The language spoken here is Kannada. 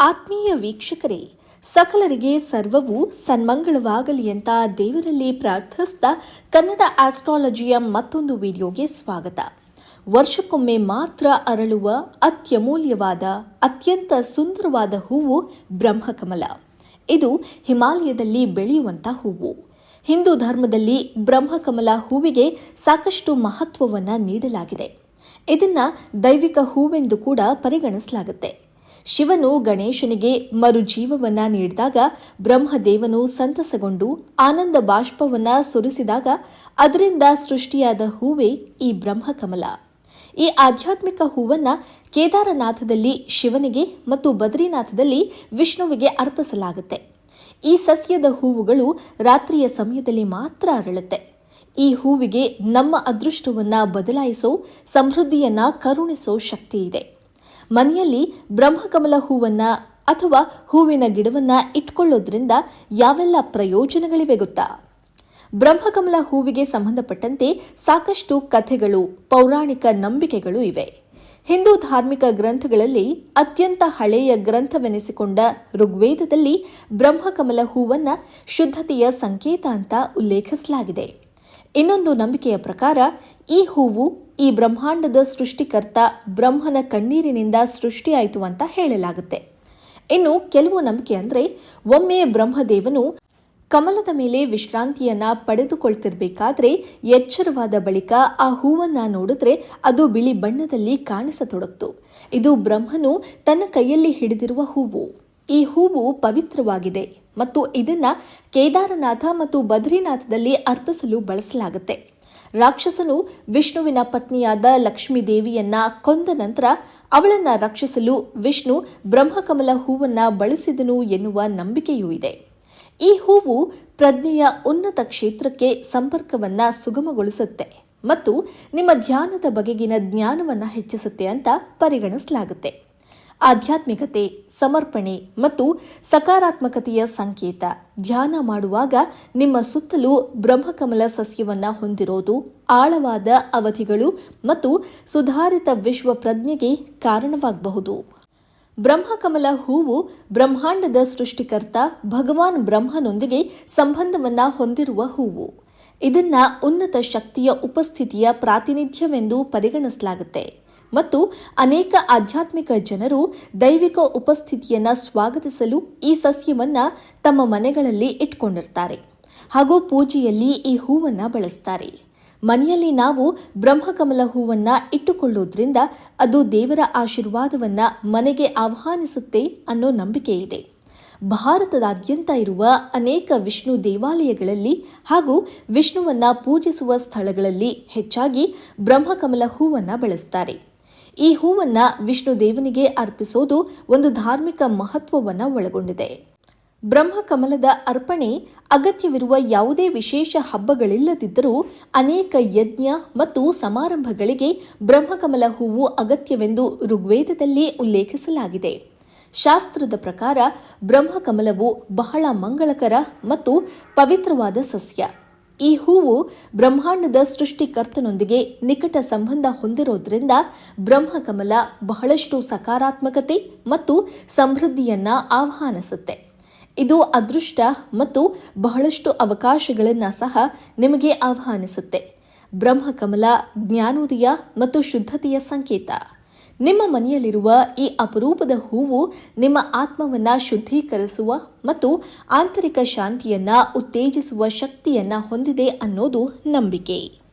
ಆತ್ಮೀಯ ವೀಕ್ಷಕರೇ, ಸಕಲರಿಗೆ ಸರ್ವವು ಸನ್ಮಂಗಳವಾಗಲಿ ಅಂತ ದೇವರಲ್ಲಿ ಪ್ರಾರ್ಥಿಸಿದ ಕನ್ನಡ ಆಸ್ಟ್ರಾಲಜಿಯ ಮತ್ತೊಂದು ವಿಡಿಯೋಗೆ ಸ್ವಾಗತ. ವರ್ಷಕ್ಕೊಮ್ಮೆ ಮಾತ್ರ ಅರಳುವ ಅತ್ಯಮೂಲ್ಯವಾದ, ಅತ್ಯಂತ ಸುಂದರವಾದ ಹೂವು ಬ್ರಹ್ಮಕಮಲ. ಇದು ಹಿಮಾಲಯದಲ್ಲಿ ಬೆಳೆಯುವಂಥ ಹೂವು. ಹಿಂದೂ ಧರ್ಮದಲ್ಲಿ ಬ್ರಹ್ಮಕಮಲ ಹೂವಿಗೆ ಸಾಕಷ್ಟು ಮಹತ್ವವನ್ನು ನೀಡಲಾಗಿದೆ. ಇದನ್ನು ದೈವಿಕ ಹೂವೆಂದು ಕೂಡ ಪರಿಗಣಿಸಲಾಗುತ್ತೆ. ಶಿವನು ಗಣೇಶನಿಗೆ ಮರುಜೀವವನ್ನ ನೀಡಿದಾಗ ಬ್ರಹ್ಮದೇವನು ಸಂತಸಗೊಂಡು ಆನಂದ ಬಾಷ್ಪವನ್ನ ಸುರಿಸಿದಾಗ ಅದರಿಂದ ಸೃಷ್ಟಿಯಾದ ಹೂವೇ ಈ ಬ್ರಹ್ಮಕಮಲ. ಈ ಆಧ್ಯಾತ್ಮಿಕ ಹೂವನ್ನ ಕೇದಾರನಾಥದಲ್ಲಿ ಶಿವನಿಗೆ ಮತ್ತು ಬದ್ರಿನಾಥದಲ್ಲಿ ವಿಷ್ಣುವಿಗೆ ಅರ್ಪಿಸಲಾಗುತ್ತೆ. ಈ ಸಸ್ಯದ ಹೂವುಗಳು ರಾತ್ರಿಯ ಸಮಯದಲ್ಲಿ ಮಾತ್ರ ಅರಳುತ್ತೆ. ಈ ಹೂವಿಗೆ ನಮ್ಮ ಅದೃಷ್ಟವನ್ನ ಬದಲಾಯಿಸೋ, ಸಮೃದ್ಧಿಯನ್ನ ಕರುಣಿಸೋ ಶಕ್ತಿ ಇದೆ. ಮನೆಯಲ್ಲಿ ಬ್ರಹ್ಮಕಮಲ ಹೂವನ್ನ ಅಥವಾ ಹೂವಿನ ಗಿಡವನ್ನ ಇಟ್ಕೊಳ್ಳೋದ್ರಿಂದ ಯಾವೆಲ್ಲ ಪ್ರಯೋಜನಗಳಿವೆ ಗೊತ್ತಾ? ಬ್ರಹ್ಮಕಮಲ ಹೂವಿಗೆ ಸಂಬಂಧಪಟ್ಟಂತೆ ಸಾಕಷ್ಟು ಕಥೆಗಳು, ಪೌರಾಣಿಕ ನಂಬಿಕೆಗಳು ಇವೆ. ಹಿಂದೂ ಧಾರ್ಮಿಕ ಗ್ರಂಥಗಳಲ್ಲಿ ಅತ್ಯಂತ ಹಳೆಯ ಗ್ರಂಥವೆನಿಸಿಕೊಂಡ ಋಗ್ವೇದದಲ್ಲಿ ಬ್ರಹ್ಮಕಮಲ ಹೂವನ್ನ ಶುದ್ಧತೆಯ ಸಂಕೇತ ಅಂತ ಉಲ್ಲೇಖಿಸಲಾಗಿದೆ. ಇನ್ನೊಂದು ನಂಬಿಕೆಯ ಪ್ರಕಾರ, ಈ ಹೂವು ಈ ಬ್ರಹ್ಮಾಂಡದ ಸೃಷ್ಟಿಕರ್ತ ಬ್ರಹ್ಮನ ಕಣ್ಣೀರಿನಿಂದ ಸೃಷ್ಟಿಯಾಯಿತು ಅಂತ ಹೇಳಲಾಗುತ್ತೆ. ಇನ್ನು ಕೆಲವು ನಂಬಿಕೆ ಅಂದ್ರೆ, ಒಮ್ಮೆ ಬ್ರಹ್ಮದೇವನು ಕಮಲದ ಮೇಲೆ ವಿಶ್ರಾಂತಿಯನ್ನ ಪಡೆದುಕೊಳ್ತಿರ್ಬೇಕಾದ್ರೆ, ಎಚ್ಚರವಾದ ಬಳಿಕ ಆ ಹೂವನ್ನ ನೋಡಿದ್ರೆ ಅದು ಬಿಳಿ ಬಣ್ಣದಲ್ಲಿ ಕಾಣಿಸತೊಡಗ್ತು ಇದು ಬ್ರಹ್ಮನು ತನ್ನ ಕೈಯಲ್ಲಿ ಹಿಡಿದಿರುವ ಹೂವು. ಈ ಹೂವು ಪವಿತ್ರವಾಗಿದೆ ಮತ್ತು ಇದನ್ನ ಕೇದಾರನಾಥ ಮತ್ತು ಬದ್ರಿನಾಥದಲ್ಲಿ ಅರ್ಪಿಸಲು ಬಳಸಲಾಗುತ್ತೆ. ರಾಕ್ಷಸನು ವಿಷ್ಣುವಿನ ಪತ್ನಿಯಾದ ಲಕ್ಷ್ಮೀ ದೇವಿಯನ್ನ ಕೊಂದ ನಂತರ ಅವಳನ್ನ ರಕ್ಷಿಸಲು ವಿಷ್ಣು ಬ್ರಹ್ಮಕಮಲ ಹೂವನ್ನ ಬಳಸಿದನು ಎನ್ನುವ ನಂಬಿಕೆಯೂ ಇದೆ. ಈ ಹೂವು ಪ್ರಜ್ಞೆಯ ಉನ್ನತ ಕ್ಷೇತ್ರಕ್ಕೆ ಸಂಪರ್ಕವನ್ನ ಸುಗಮಗೊಳಿಸುತ್ತೆ ಮತ್ತು ನಿಮ್ಮ ಧ್ಯಾನದ ಬಗೆಗಿನ ಜ್ಞಾನವನ್ನ ಹೆಚ್ಚಿಸುತ್ತೆ ಅಂತ ಪರಿಗಣಿಸಲಾಗುತ್ತೆ. ಆಧ್ಯಾತ್ಮಿಕತೆ, ಸಮರ್ಪಣೆ ಮತ್ತು ಸಕಾರಾತ್ಮಕತೆಯ ಸಂಕೇತ. ಧ್ಯಾನ ಮಾಡುವಾಗ ನಿಮ್ಮ ಸುತ್ತಲೂ ಬ್ರಹ್ಮಕಮಲ ಸಸ್ಯವನ್ನ ಹೊಂದಿರೋದು, ಆಳವಾದ ಅವಧಿಗಳು ಮತ್ತು ಸುಧಾರಿತ ವಿಶ್ವ ಪ್ರಜ್ಞೆಗೆ ಕಾರಣವಾಗಬಹುದು. ಬ್ರಹ್ಮಕಮಲ ಹೂವು ಬ್ರಹ್ಮಾಂಡದ ಸೃಷ್ಟಿಕರ್ತ ಭಗವಾನ್ ಬ್ರಹ್ಮನೊಂದಿಗೆ ಸಂಬಂಧವನ್ನ ಹೊಂದಿರುವ ಹೂವು. ಇದನ್ನ ಉನ್ನತ ಶಕ್ತಿಯ ಉಪಸ್ಥಿತಿಯ ಪ್ರಾತಿನಿಧ್ಯವೆಂದು ಪರಿಗಣಿಸಲಾಗುತ್ತೆ. ಮತ್ತು ಅನೇಕ ಆಧ್ಯಾತ್ಮಿಕ ಜನರು ದೈವಿಕ ಉಪಸ್ಥಿತಿಯನ್ನ ಸ್ವಾಗತಿಸಲು ಈ ಸಸ್ಯವನ್ನು ತಮ್ಮ ಮನೆಗಳಲ್ಲಿ ಇಟ್ಕೊಂಡಿರ್ತಾರೆ. ಹಾಗೂ ಪೂಜೆಯಲ್ಲಿ ಈ ಹೂವನ್ನ ಬಳಸ್ತಾರೆ. ಮನೆಯಲ್ಲಿ ನಾವು ಬ್ರಹ್ಮಕಮಲ ಹೂವನ್ನ ಇಟ್ಟುಕೊಳ್ಳುವುದರಿಂದ ಅದು ದೇವರ ಆಶೀರ್ವಾದವನ್ನ ಮನೆಗೆ ಆಹ್ವಾನಿಸುತ್ತೆ ಅನ್ನೋ ನಂಬಿಕೆ ಇದೆ. ಭಾರತದಾದ್ಯಂತ ಇರುವ ಅನೇಕ ವಿಷ್ಣು ದೇವಾಲಯಗಳಲ್ಲಿ ಹಾಗೂ ವಿಷ್ಣುವನ್ನ ಪೂಜಿಸುವ ಸ್ಥಳಗಳಲ್ಲಿ ಹೆಚ್ಚಾಗಿ ಬ್ರಹ್ಮಕಮಲ ಹೂವನ್ನ ಬಳಸ್ತಾರೆ. ಈ ಹೂವನ್ನ ವಿಷ್ಣು ದೇವನಿಗೆ ಅರ್ಪಿಸೋದು ಒಂದು ಧಾರ್ಮಿಕ ಮಹತ್ವವನ್ನು ಒಳಗೊಂಡಿದೆ. ಬ್ರಹ್ಮಕಮಲದ ಅರ್ಪಣೆ ಅಗತ್ಯವಿರುವ ಯಾವುದೇ ವಿಶೇಷ ಹಬ್ಬಗಳಿಲ್ಲದಿದ್ದರೂ ಅನೇಕ ಯಜ್ಞ ಮತ್ತು ಸಮಾರಂಭಗಳಿಗೆ ಬ್ರಹ್ಮಕಮಲ ಹೂವು ಅಗತ್ಯವೆಂದು ಋಗ್ವೇದದಲ್ಲಿ ಉಲ್ಲೇಖಿಸಲಾಗಿದೆ. ಶಾಸ್ತ್ರದ ಪ್ರಕಾರ ಬ್ರಹ್ಮಕಮಲವು ಬಹಳ ಮಂಗಳಕರ ಮತ್ತು ಪವಿತ್ರವಾದ ಸಸ್ಯ. ಈ ಹೂವು ಬ್ರಹ್ಮಾಂಡದ ಸೃಷ್ಟಿಕರ್ತನೊಂದಿಗೆ ನಿಕಟ ಸಂಬಂಧ ಹೊಂದಿರೋದ್ರಿಂದ ಬ್ರಹ್ಮಕಮಲ ಬಹಳಷ್ಟು ಸಕಾರಾತ್ಮಕತೆ ಮತ್ತು ಸಮೃದ್ಧಿಯನ್ನ ಆಹ್ವಾನಿಸುತ್ತೆ. ಇದು ಅದೃಷ್ಟ ಮತ್ತು ಬಹಳಷ್ಟು ಅವಕಾಶಗಳನ್ನು ಸಹ ನಿಮಗೆ ಆಹ್ವಾನಿಸುತ್ತೆ. ಬ್ರಹ್ಮಕಮಲ, ಜ್ಞಾನೋದಯ ಮತ್ತು ಶುದ್ಧತೆಯ ಸಂಕೇತ. ನಿಮ್ಮ ಮನೆಯಲ್ಲಿರುವ ಈ ಅಪರೂಪದ ಹೂವು ನಿಮ್ಮ ಆತ್ಮವನ್ನ ಶುದ್ಧೀಕರಿಸುವ ಮತ್ತು ಆಂತರಿಕ ಶಾಂತಿಯನ್ನ ಉತ್ತೇಜಿಸುವ ಶಕ್ತಿಯನ್ನ ಹೊಂದಿದೆ ಅನ್ನೋದು ನಂಬಿಕೆ.